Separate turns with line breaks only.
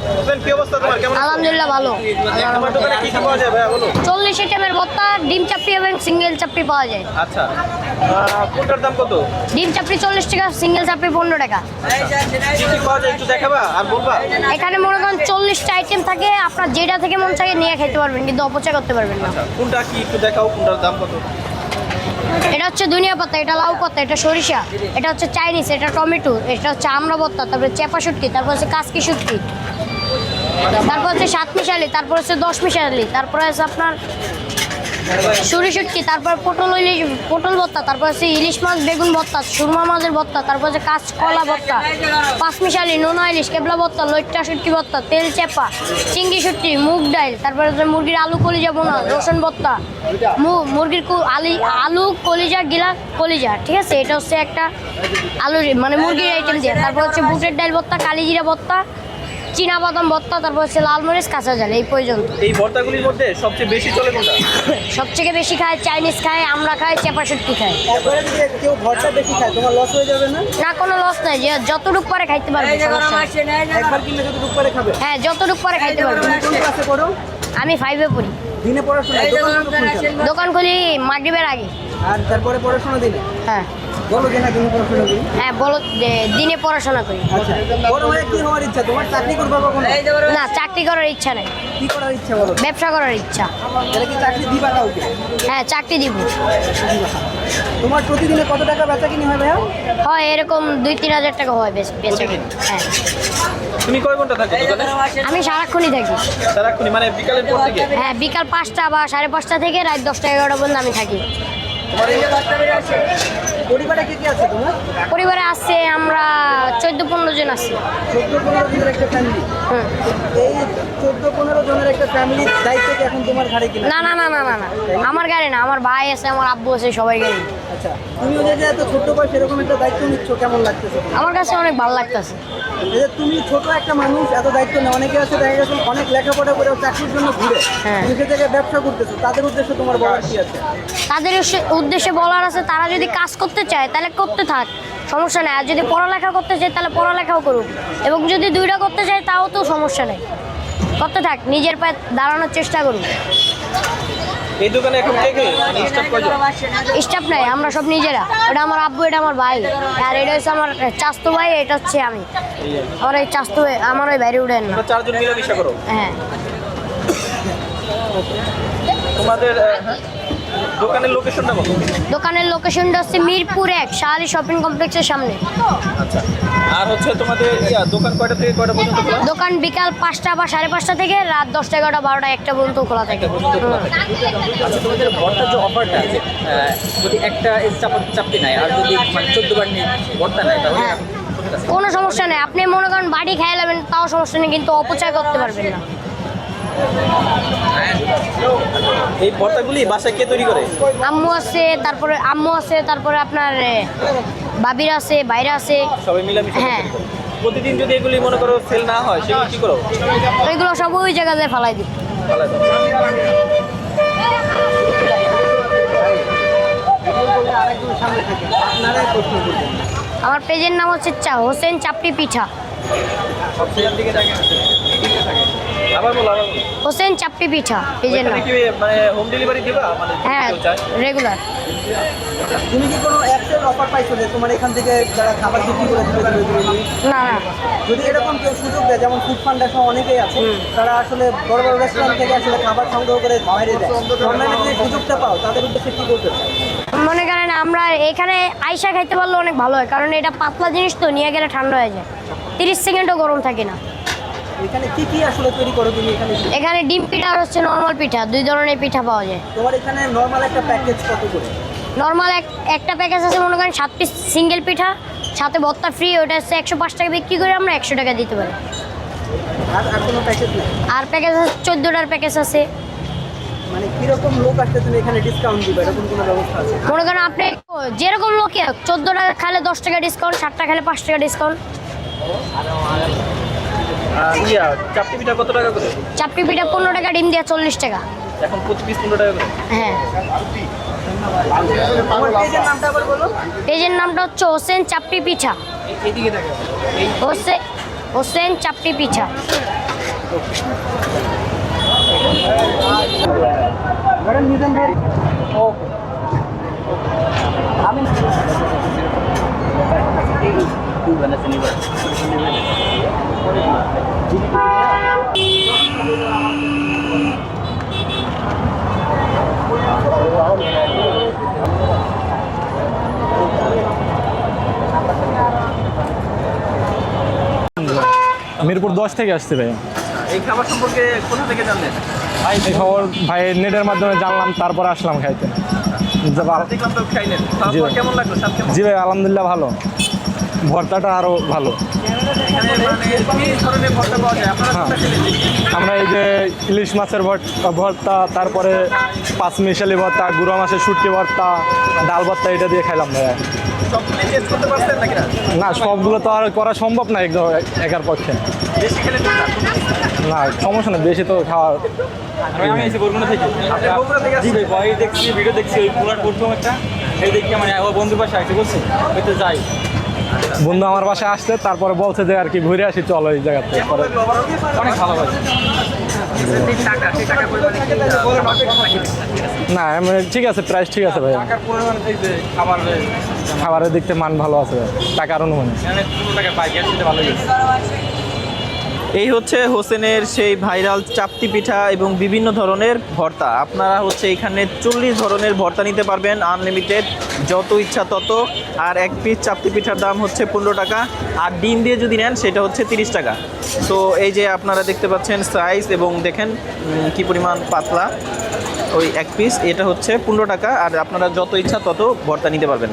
ধন্যবাদ কি অবস্থা তোমার? কেমন
আলহামদুলিল্লাহ ভালো।
তোমার দোকানে কি কি পাওয়া যায় ভাইয়া বলো?
চল্লিশ আইটেমের ভত্তা ডিম চাপড়ি এবং সিঙ্গেল চাপড়ি পাওয়া যায়।
আচ্ছা। কোনটার দাম কত?
ডিম চাপড়ি চল্লিশ টাকা সিঙ্গেল চাপড়ি পনেরো টাকা।
কি কি পাওয়া যায় একটু দেখাবা আর বলবা?
এখানে মনে করেন চল্লিশটা আইটেম থাকে আপনার যেটা থেকে মন চাই নিয়ে খেতে পারবেন কিন্তু অপচয় করতে পারবেন না।
আচ্ছা কোনটা কি একটু দেখাও কোনটার দাম কত?
এটা হচ্ছে ধনিয়া পাতা এটা লাউ পাতা এটা সরিষা এটা হচ্ছে চাইনিজ এটা টমেটো এটা হচ্ছে আমরা ভত্তা তারপরে চেপা শুটকি তারপর হচ্ছে কাসকি শুটকি। তারপর হচ্ছে সাত মিশালি, তারপর হচ্ছে দশ মিশালি, তারপর আছে আপনার সুরি শুটকি তারপর পটল ইলিশ, পটল ভত্তা তারপর হচ্ছে ইলিশ মাছ, বেগুন ভত্তা সুরমা মাছের ভত্তা তারপর হচ্ছে কাঁচকলা ভত্তা পাঁচমিশালি নোনা ইলিশ, কেবলা ভত্তা লইট্টা শুটকি ভত্তা তেল চেপা, চিংড়ি শুটকি, মুগ ডাইল, তারপর হচ্ছে মুরগির আলু কলিজা বোনা, রসুন ভত্তা মুরগির আলি, আলু কলিজা, গিলা কলিজা, ঠিক আছে? এটা হচ্ছে একটা আলুর মানে মুরগির আইটেম দিয়ে, তারপর হচ্ছে বুটের ডাইল ভত্তা কালিজিরা ভত্তা চীনা বাদাম ভত্তা তারপর হচ্ছে লালমরিচ কাঁচা জাল এই পর্যন্ত।
এই ভর্তাগুলির মধ্যে সবচেয়ে বেশি চলে কোনটা?
সবথেকে বেশি খায় চাইনিজ খায় আমরা খাই চেপা শুটকি খাই
তারপরে যদি কেউ ভরসা বেশি খায় তোমার লস হয়ে যাবে না?
না কোনো লস নাই যে যতটুক পরে খাইতে পারবে।
একবার কিনলে যদি দুপুরে খাবে।
হ্যাঁ যতটুক পরে খাইতে পারবে।
কোন ক্লাসে পড়ো।
আমি ফাইভে পড়ি।
দিনে পড়াশোনা দোকান
দোকান খুলি মাগরিবের আগে।
আর তারপরে পড়াশোনা দিনে?
হ্যাঁ। হ্যাঁ বলো দিনে পড়াশোনা করি।
আচ্ছা বড় কি হওয়ার ইচ্ছা? তোমার চাকরি করবে কখনো?
না চাকরি করার ইচ্ছা নেই।
কি করার ইচ্ছা বলো?
ব্যবসা করার ইচ্ছা।
তাহলে কি চাকরি দিবা কাউকে?
হ্যাঁ চাকরি দিব।
তোমার প্রতিদিনে কত টাকা বেচা কিনি হয় ভাইয়া?
হয় এরকম দুই তিন হাজার টাকা হয় বেশ বেশি হ্যাঁ।
তুমি কয় ঘণ্টা থাকো দোকানে?
আমি সারাক্ষণই থাকি।
সারাক্ষণই মানে বিকালের পর থেকে?
হ্যাঁ বিকাল পাঁচটা বা সাড়ে পাঁচটা থেকে রাত দশটা এগারোটা পর্যন্ত আমি থাকি।
পরিবারে কে কে আছে তোমার?
পরিবারে আছে আমরা চোদ্দ পনেরো জন আছি।
চোদ্দ পনেরো জনের একটা ফ্যামিলি
হুম।
এই চোদ্দ পনেরো জনের একটা ফ্যামিলির দায়িত্ব কি এখন তোমার ঘাড়ে কিনা
না না না না না না। আমার গাড়ি না আমার ভাই আছে আমার আব্বু আছে সবাই গাড়ি
আচ্ছা যে এত ছোট্ট বয়স এরকম একটা দায়িত্ব নিচ্ছ কেমন লাগতেছে?
আমার কাছে অনেক ভালো লাগতেছে।
যে তুমি ছোট একটা মানুষ এত দায়িত্ব নেই অনেকে আছে দেখা গেছে অনেক লেখাপড়া করে চাকরির জন্য ঘুরে
হ্যাঁ।
তুমি সে জায়গায় ব্যবসা করতেছো তাদের উদ্দেশ্যে তোমার বলার কি আছে?
তাদের উদ্দেশ্যে- উদ্দেশ্যে বলার আছে তারা যদি কাজ করতে চায় তাহলে করতে থাক সমস্যা নেই। আর যদি পড়ালেখা করতে চায় তাহলে পড়ালেখাও করুক। এবং যদি দুইটা করতে চায় তাও তো সমস্যা নেই। করতে থাক নিজের পায়ে দাঁড়ানোর চেষ্টা করুক।
এই দোকানে এখন কে কে? মানে স্টাফ কয়জন?
স্টাফ নাই আমরা সব নিজেরা। এটা আমার আব্বু এটা আমার ভাই। আর এটা হচ্ছে আমার চাস্তু ভাই এটা হচ্ছে আমি। আমার এই চাস্তু ভাই আমার ওই বাইরে উঠেন না
চারজন মিলামিশা করো?
হ্যাঁ।
তোমাদের হ্যাঁ, দোকানের লোকেশনটা বলো।
দোকানের লোকেশনটা হচ্ছে মিরপুর এক শাহালি শপিং কমপ্লেক্সের সামনে।
আচ্ছা। আর হচ্ছে তোমাদের দোকান কয়টা থেকে কয়টা পর্যন্ত খোলা?
দোকান বিকাল পাঁচটা বা সাড়ে পাঁচটা থেকে রাত দশটা এগারোটা বারোটা একটা পর্যন্ত খোলা থাকে।
আচ্ছা তোমাদের ভর্তার যে অফারটা আছে যদি একটা চাপ চাপটি নাই আর যদি মানে চোদ্দ বার নিয়ে ভর্তা নেয় তাহলে
হ্যাঁ। কোনো সমস্যা নেই। আপনি মনে করেন বাড়ি খেয়ে নেবেন তাও সমস্যা নেই কিন্তু অপচয় করতে পারবেন না।
এই ভর্তাগুলি বাসায় কে তৈরি করে?
আম্মু আছে তারপরে আম্মু আছে তারপরে আপনার বাবিরা আছে বাইরে আছে।
সবাই মিলামিশা
হ্যাঁ।
প্রতিদিন যদি এগুলি মনে করো সেল না হয় সেগুলো কি করো?
ওইগুলো সব ওই জায়গাতে ফেলাই দিই। আমার পেজের নাম হচ্ছে চা হোসেন চাপড়ি পিঠা। হোসেন চাপড়ি পিঠা
ওইখানে কি মানে হোম ডেলিভারি দিবা? মানে
হ্যাঁ রেগুলার
তুমি কি কোনো অ্যাপসের অফার পাইছো যে তোমার এখান থেকে যারা খাবার বিক্রি করে
না না।
যদি এরকম কেউ সুযোগ দেয় যেমন ফুড ফান্ডার সহ অনেকেই আছে তারা আসলে বড় বড় রেস্টুরেন্ট থেকে আসলে খাবার সংগ্রহ করে বাইরে দেয়। অনলাইনে যদি সুযোগটা পাও তাদের উদ্দেশ্যে কি চাও?
মনে করেন আমরা এখানে আইসা খাইতে পারলে অনেক ভালো হয় কারণ এটা পাতলা জিনিস তো নিয়ে গেলে ঠান্ডা হয়ে যায়। তিরিশ সেকেন্ডও গরম থাকে না।
এখানে কি কি আসলে তৈরি করো তুমি এখানে?
এখানে ডিম পিঠা আর হচ্ছে নর্মাল পিঠা দুই ধরনের পিঠা পাওয়া যায়।
তোমার এখানে নর্মাল একটা প্যাকেজ কত করে?
নর্মাল এক একটা প্যাকেজ আছে মনে করেন সাত পিস সিঙ্গেল পিঠা সাথে ভর্তা ফ্রি ওটা হচ্ছে একশো পাঁচ টাকা বিক্রি করে আমরা একশো টাকা দিতে পারি।
আর প্যাকেজ
আছে চোদ্দোটার প্যাকেজ আছে।
মানে কীরকম লোক আসলে তুমি এখানে ডিসকাউন্ট দিবে? এরকম কোনো ব্যবস্থা আছে?
মনে করেন আপনি যেরকম লোকে চোদ্দ টাকা খালে দশ টাকা ডিসকাউন্ট ষাট টাকা খেলে পাঁচ টাকা ডিসকাউন্ট
ইয়া চাপটি পিঠা কত টাকা করে?
চাপড়ি পিঠা পনেরো টাকা ডিম দেওয়া চল্লিশ টাকা।
এখন প্রতি পিস পনেরো টাকা করে?
হ্যাঁ।
পেজের নামটা আবার বলো।
পেজের নামটা হচ্ছে হোসেন চাপড়ি পিঠা হোসেন হোসেন চাপড়ি পিঠা
ম্যাডাম নিজাম ভাই ওকে আমি
মিরপুর দশ থেকে আসছে ভাই
এই খাবার সম্পর্কে কোথা থেকে জানলেন?
এই খবর ভাই নেটের মাধ্যমে জানলাম তারপর আসলাম খাইতে। ভাই।
কেমন
জি ভাই আলহামদুলিল্লাহ ভালো। ভর্তাটা আরও ভালো। হ্যাঁ। আমরা এই যে ইলিশ মাছের ভর্তা তারপরে পাঁচ মিশালি ভর্তা, গুঁড়ো মাছের শুটকি ভর্তা, ডাল ভর্তা এটা দিয়ে খাইলাম ভাই
সবগুলি টেস্ট করতে পারছেন নাকি না
না সবগুলো তো আর করা সম্ভব না একদম একার পক্ষে। না, সমস্যা না বেশি তো খাওয়া
আমি এসে ভয় দেখছি ভিডিও দেখছি, ওই পুরার প্রথম একটা। এই দেখি মানে ও বন্ধু পাশে আসছে বলছি ওইতে যাই।
বন্ধু আমার বাসায় আসতে তারপরে বলছে যে আর কি ঘুরে আসি চলো এই জায়গাতে?
অনেক ভালো
নাকি
না ঠিক আছে প্রাইস ঠিক আছে ভাই খাবারের দিক থেকে মান ভালো আছে টাকার অনুমানে।
এই হচ্ছে হোসেনের সেই ভাইরাল চাপতি পিঠা এবং বিভিন্ন ধরনের ভর্তা। আপনারা হচ্ছে এখানে চল্লিশ ধরনের ভর্তা নিতে পারবেন আনলিমিটেড যত ইচ্ছা তত। আর এক পিস চাপতি পিঠার দাম হচ্ছে পনেরো টাকা। আর ডিম দিয়ে যদি নেন, সেটা হচ্ছে তিরিশ টাকা। তো এই যে আপনারা দেখতে পাচ্ছেন সাইজ এবং দেখেন কি পরিমাণ পাতলা ওই এক পিস এটা হচ্ছে পনেরো টাকা। আর আপনারা যত ইচ্ছা তত ভর্তা নিতে পারবেন।